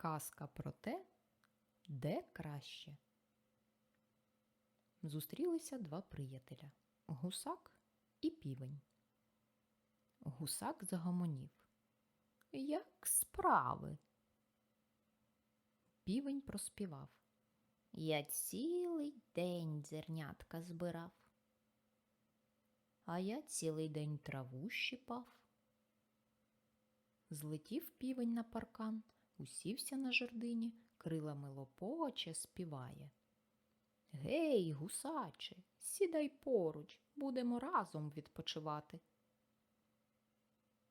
Казка про те, де краще. Зустрілися два приятеля гусак і півень. Гусак загомонів. Як справи? Півень проспівав. Я цілий день зернятка збирав. А я цілий день траву щипав. Злетів півень на паркан, усівся на жердині, крилами лопоче співає. Гей, гусаче, сідай поруч, будемо разом відпочивати.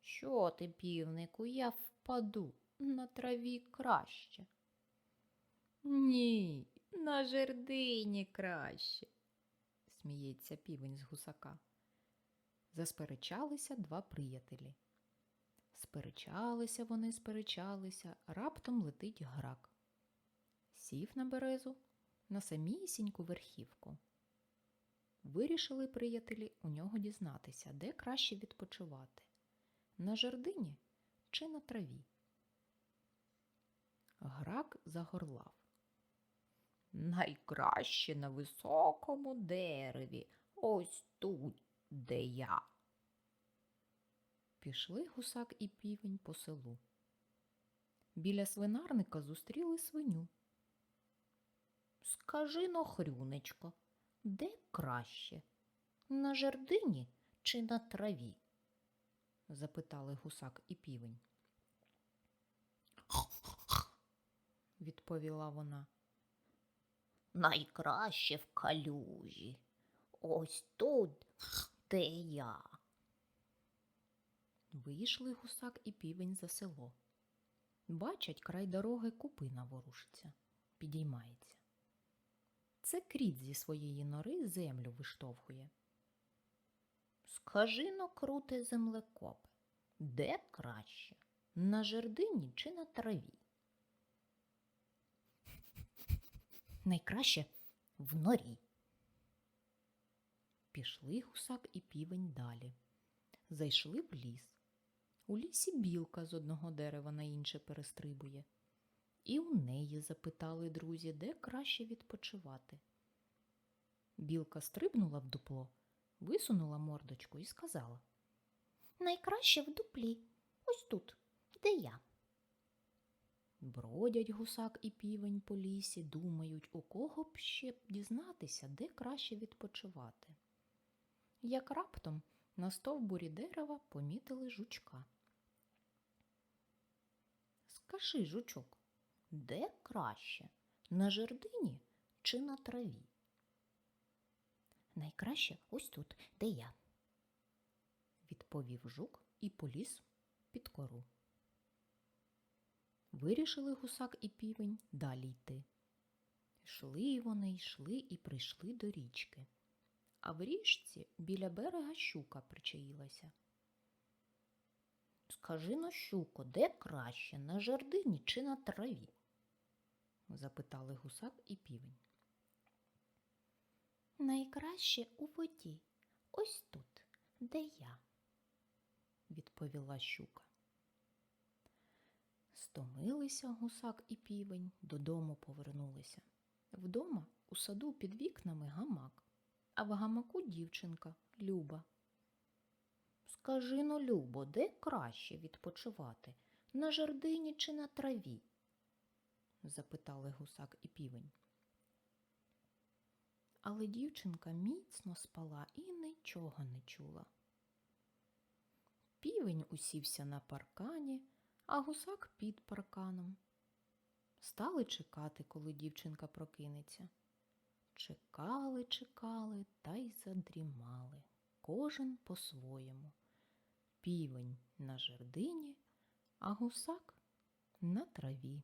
Що ти, півнику, я впаду на траві краще. Ні, на жердині краще, сміється півень з гусака. Засперечалися два приятелі. Сперечалися вони, сперечалися, раптом летить грак. Сів на березу на самісіньку верхівку. Вирішили приятелі у нього дізнатися, де краще відпочивати на жердині чи на траві. Грак загорлав. Найкраще на високому дереві, ось тут, де я. Пішли гусак і півень по селу. Біля свинарника зустріли свиню. Скажи но, хрюнечко, де краще? На жердині чи на траві? запитали гусак і півень. відповіла вона. Найкраще в калюжі. Ось тут, де я. Вийшли гусак і півень за село. Бачать, край дороги купина ворушиться, підіймається. Це кріт зі своєї нори землю виштовхує. Скажи но, круте землекопе, де краще? На жердині чи на траві? Найкраще в норі. Пішли гусак і півень далі. Зайшли в ліс. У лісі білка з одного дерева на інше перестрибує. І у неї запитали друзі, де краще відпочивати. Білка стрибнула в дупло, висунула мордочку і сказала Найкраще в дуплі, ось тут, де я. Бродять гусак і півень по лісі, думають, у кого б ще дізнатися, де краще відпочивати. Як раптом на стовбурі дерева помітили жучка. Скажи, жучок, де краще? На жердині чи на траві? Найкраще ось тут, де я, відповів жук і поліз під кору. Вирішили гусак і півень далі йти. Йшли вони, йшли і прийшли до річки. А в річці біля берега щука причаїлася. Скажи но, щуко, де краще, на жердині чи на траві? запитали гусак і півень. Найкраще у воді, ось тут, де я, відповіла щука. Стомилися гусак і півень, додому повернулися. Вдома у саду під вікнами гамак, а в гамаку дівчинка Люба. Скажи но, Любо, де краще відпочивати? На жердині чи на траві? запитали гусак і півень. Але дівчинка міцно спала і нічого не чула. Півень усівся на паркані, а гусак під парканом. Стали чекати, коли дівчинка прокинеться. Чекали, чекали та й задрімали, кожен по-своєму. Півень на жердині, а гусак на траві.